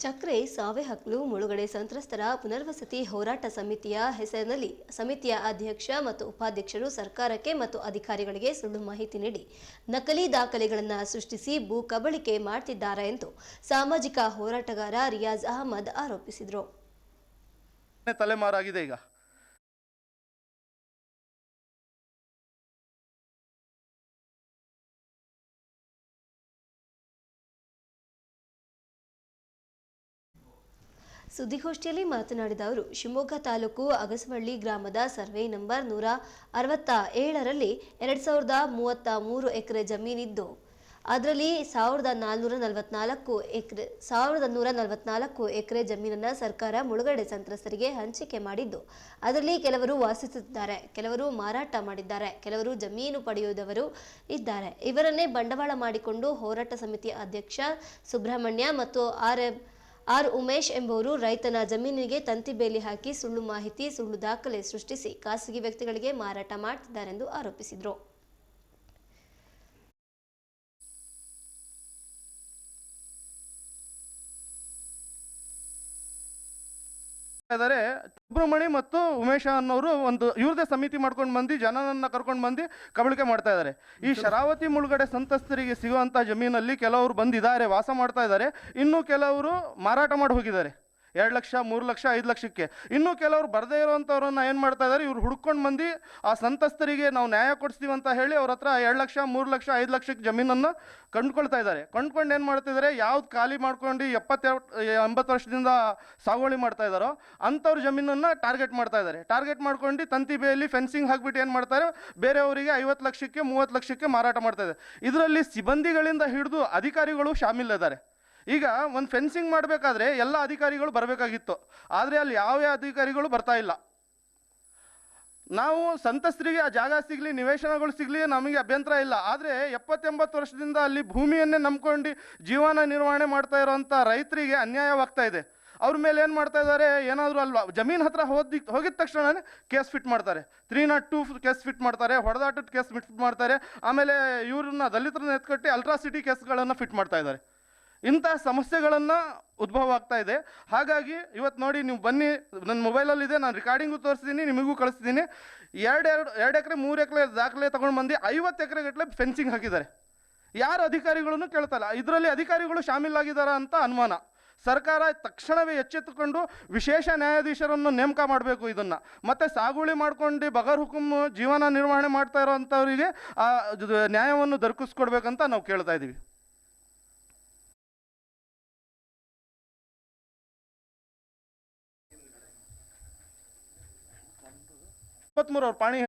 ಚಕ್ರೆ ಸಾವೆ ಹಕ್ಲು ಮುಳುಗಡೆ ಸಂತ್ರಸ್ತರ ಪುನರ್ವಸತಿ ಹೋರಾಟ ಸಮಿತಿಯ ಹೆಸರಿನಲ್ಲಿ ಸಮಿತಿಯ ಅಧ್ಯಕ್ಷ ಮತ್ತು ಉಪಾಧ್ಯಕ್ಷರು ಸರ್ಕಾರಕ್ಕೆ ಮತ್ತು ಅಧಿಕಾರಿಗಳಿಗೆ ಸುಳ್ಳು ಮಾಹಿತಿ ನೀಡಿ ನಕಲಿ ದಾಖಲೆಗಳನ್ನು ಸೃಷ್ಟಿಸಿ ಭೂ ಕಬಳಿಕೆ ಮಾಡ್ತಿದ್ದಾರೆ ಎಂದು ಸಾಮಾಜಿಕ ಹೋರಾಟಗಾರ ರಿಯಾಜ್ ಅಹಮದ್ ಆರೋಪಿಸಿದರು. ತಲೆಮಾರಾಗಿದೆ ಈಗ. ಸುದ್ದಿಗೋಷ್ಠಿಯಲ್ಲಿ ಮಾತನಾಡಿದ ಅವರು, ಶಿವಮೊಗ್ಗ ತಾಲೂಕು ಅಗಸವಳ್ಳಿ ಗ್ರಾಮದ ಸರ್ವೆ ನಂಬರ್ ನೂರ ಅರವತ್ತ ಏಳರಲ್ಲಿ ಎರಡು ಸಾವಿರದ ಮೂವತ್ತ ಮೂರು ಎಕರೆ ಜಮೀನಿದ್ದು. ಅದರಲ್ಲಿ ಸಾವಿರದ ನಾಲ್ನೂರ ನಲವತ್ನಾಲ್ಕು ಎಕರೆ, ಸಾವಿರದ ನೂರ ನಲವತ್ನಾಲ್ಕು ಎಕರೆ ಜಮೀನನ್ನ ಸರ್ಕಾರ ಮುಳುಗಡೆ ಸಂತ್ರಸ್ತರಿಗೆ ಹಂಚಿಕೆ ಮಾಡಿದ್ದು. ಅದರಲ್ಲಿ ಕೆಲವರು ವಾಸಿಸುತ್ತಿದ್ದಾರೆ, ಕೆಲವರು ಮಾರಾಟ ಮಾಡಿದ್ದಾರೆ, ಕೆಲವರು ಜಮೀನು ಪಡೆಯುವುದವರು ಇದ್ದಾರೆ. ಇವರನ್ನೇ ಬಂಡವಾಳ ಮಾಡಿಕೊಂಡು ಹೋರಾಟ ಸಮಿತಿ ಅಧ್ಯಕ್ಷ ಸುಬ್ರಹ್ಮಣ್ಯ ಮತ್ತು ಆರ್ ಎಂ ಆರ್ ಉಮೇಶ್ ಎಂಬುವರು ರೈತನ ಜಮೀನಿಗೆ ತಂತಿ ಬೇಲಿ ಹಾಕಿ ಸುಳ್ಳು ಮಾಹಿತಿ, ಸುಳ್ಳು ದಾಖಲೆ ಸೃಷ್ಟಿಸಿ ಖಾಸಗಿ ವ್ಯಕ್ತಿಗಳಿಗೆ ಮಾರಾಟ ಮಾಡ್ತಿದ್ದಾರೆಂದು ಆರೋಪಿಸಿದರು. ಇದ್ದಾರೆ. ಸುಬ್ರಹ್ಮಣಿ ಮತ್ತು ಉಮೇಶ ಅನ್ನೋರು ಒಂದು ಇವ್ರದೇ ಸಮಿತಿ ಮಾಡ್ಕೊಂಡು ಬಂದು ಜನನನ್ನ ಕರ್ಕೊಂಡು ಬಂದು ಕಬಳಿಕೆ ಮಾಡ್ತಾ ಇದ್ದಾರೆ. ಈ ಶರಾವತಿ ಮುಳುಗಡೆ ಸಂತಸ್ತರಿಗೆ ಸಿಗುವಂಥ ಜಮೀನಲ್ಲಿ ಕೆಲವರು ಬಂದಿದ್ದಾರೆ ವಾಸ ಮಾಡ್ತಾ ಇದ್ದಾರೆ. ಇನ್ನು ಕೆಲವರು ಮಾರಾಟ ಮಾಡಿ ಹೋಗಿದ್ದಾರೆ. ಎರಡು ಲಕ್ಷ, ಮೂರು ಲಕ್ಷ, ಐದು ಲಕ್ಷಕ್ಕೆ. ಇನ್ನು ಕೆಲವರು ಬರದೇ ಇರೋವಂಥವ್ರನ್ನ ಏನು ಮಾಡ್ತಾ ಇದ್ದಾರೆ ಇವ್ರು ಹುಡ್ಕೊಂಡು ಬಂದು ಆ ಸಂತಸ್ತರಿಗೆ ನಾವು ನ್ಯಾಯ ಕೊಡಿಸ್ತೀವಿ ಅಂತ ಹೇಳಿ ಅವ್ರ ಹತ್ರ ಎರಡು ಲಕ್ಷ, ಮೂರು ಲಕ್ಷ, ಐದು ಲಕ್ಷಕ್ಕೆ ಜಮೀನನ್ನು ಕಂಡುಕೊಳ್ತಾ ಇದ್ದಾರೆ. ಕಂಡುಕೊಂಡು ಏನು ಮಾಡ್ತಿದ್ದಾರೆ ಯಾವ್ದು ಖಾಲಿ ಮಾಡ್ಕೊಂಡು ಎಪ್ಪತ್ತೆರಡು, ಎಂಬತ್ತು ವರ್ಷದಿಂದ ಸಾಗುವಳಿ ಮಾಡ್ತಾ ಇದ್ದಾರೋ ಅಂಥವ್ರ ಜಮೀನನ್ನು ಟಾರ್ಗೆಟ್ ಮಾಡ್ತಾ ಇದ್ದಾರೆ. ಟಾರ್ಗೆಟ್ ಮಾಡ್ಕೊಂಡು ತಂತಿ ಬೇಯಲ್ಲಿ ಫೆನ್ಸಿಂಗ್ ಹಾಕ್ಬಿಟ್ಟು ಏನು ಮಾಡ್ತಾರೆ ಬೇರೆಯವರಿಗೆ ಐವತ್ತು ಲಕ್ಷಕ್ಕೆ, ಮೂವತ್ತು ಲಕ್ಷಕ್ಕೆ ಮಾರಾಟ ಮಾಡ್ತಾ ಇದ್ದಾರೆ. ಇದರಲ್ಲಿ ಸಿಬ್ಬಂದಿಗಳಿಂದ ಹಿಡಿದು ಅಧಿಕಾರಿಗಳು ಶಾಮಿಲಿದ್ದಾರೆ ಈಗ ಒಂದು ಫೆನ್ಸಿಂಗ್ ಮಾಡಬೇಕಾದ್ರೆ ಎಲ್ಲ ಅಧಿಕಾರಿಗಳು ಬರಬೇಕಾಗಿತ್ತು. ಆದರೆ ಅಲ್ಲಿ ಯಾವ ಅಧಿಕಾರಿಗಳು ಬರ್ತಾ ಇಲ್ಲ. ನಾವು ಸಂತಸ್ತರಿಗೆ ಆ ಜಾಗ ಸಿಗಲಿ, ನಿವೇಶನಗಳು ಸಿಗಲಿ ನಮಗೆ ಅಭ್ಯಂತರ ಇಲ್ಲ. ಆದರೆ ಎಪ್ಪತ್ತೆಂಬತ್ತು ವರ್ಷದಿಂದ ಅಲ್ಲಿ ಭೂಮಿಯನ್ನೇ ನಂಬ್ಕೊಂಡು ಜೀವನ ನಿರ್ವಹಣೆ ಮಾಡ್ತಾ ಇರೋವಂಥ ರೈತರಿಗೆ ಅನ್ಯಾಯವಾಗ್ತಾ ಇದೆ. ಅವ್ರ ಮೇಲೆ ಏನು ಮಾಡ್ತಾ ಇದ್ದಾರೆ? ಏನಾದರೂ ಅಲ್ವಾ? ಜಮೀನು ಹತ್ರ ಹೋದಿ, ಹೋಗಿದ ತಕ್ಷಣನೇ ಕೇಸ್ ಫಿಟ್ ಮಾಡ್ತಾರೆ. Three not two case fit ಮಾಡ್ತಾರೆ, ಹೊಡೆದಾಟದ ಕೇಸ್ ಫಿಟ್ ಮಾಡ್ತಾರೆ. ಆಮೇಲೆ ಇವ್ರನ್ನ ದಲಿತರನ್ನ ಎತ್ಕಟ್ಟಿ ಅಲ್ಟ್ರಾಸಿಟಿ ಕೇಸ್ಗಳನ್ನು ಫಿಟ್ ಮಾಡ್ತಾ ಇದ್ದಾರೆ. ಇಂಥ ಸಮಸ್ಯೆಗಳನ್ನು ಉದ್ಭವ ಆಗ್ತಾ ಇದೆ. ಹಾಗಾಗಿ ಇವತ್ತು ನೋಡಿ ನೀವು ಬನ್ನಿ ನನ್ನ ಮೊಬೈಲಲ್ಲಿದೆ ನಾನು ರೆಕಾರ್ಡಿಂಗು ತೋರಿಸ್ತೀನಿ ನಿಮಗೂ ಕಳಿಸ್ತೀನಿ ಎರಡು ಎರಡು ಎಕರೆ, ಮೂರು ಎಕರೆ ದಾಖಲೆ ತೊಗೊಂಡು ಬಂದು ಐವತ್ತು ಎಕರೆ ಗಟ್ಟಲೆ ಫೆನ್ಸಿಂಗ್ ಹಾಕಿದ್ದಾರೆ. ಯಾರು ಅಧಿಕಾರಿಗಳನ್ನು ಕೇಳ್ತಲ್ಲ ಇದರಲ್ಲಿ ಅಧಿಕಾರಿಗಳು ಶಾಮೀಲಾಗಿದ್ದಾರಾ ಅಂತ ಅನುಮಾನ. ಸರ್ಕಾರ ತಕ್ಷಣವೇ ಎಚ್ಚೆತ್ತುಕೊಂಡು ವಿಶೇಷ ನ್ಯಾಯಾಧೀಶರನ್ನು ನೇಮಕ ಮಾಡಬೇಕು ಇದನ್ನು. ಮತ್ತು ಸಾಗುವಳಿ ಮಾಡ್ಕೊಂಡು ಬಗರ್ ಹುಕುಮ್ ಜೀವನ ನಿರ್ವಹಣೆ ಮಾಡ್ತಾ ಇರೋವಂಥವರಿಗೆ ಆ, ನ್ಯಾಯವನ್ನು ದೊರಕಿಸ್ಕೊಡ್ಬೇಕಂತ ನಾವು ಕೇಳ್ತಾ ಇದ್ದೀವಿ पत्मर और पानी है।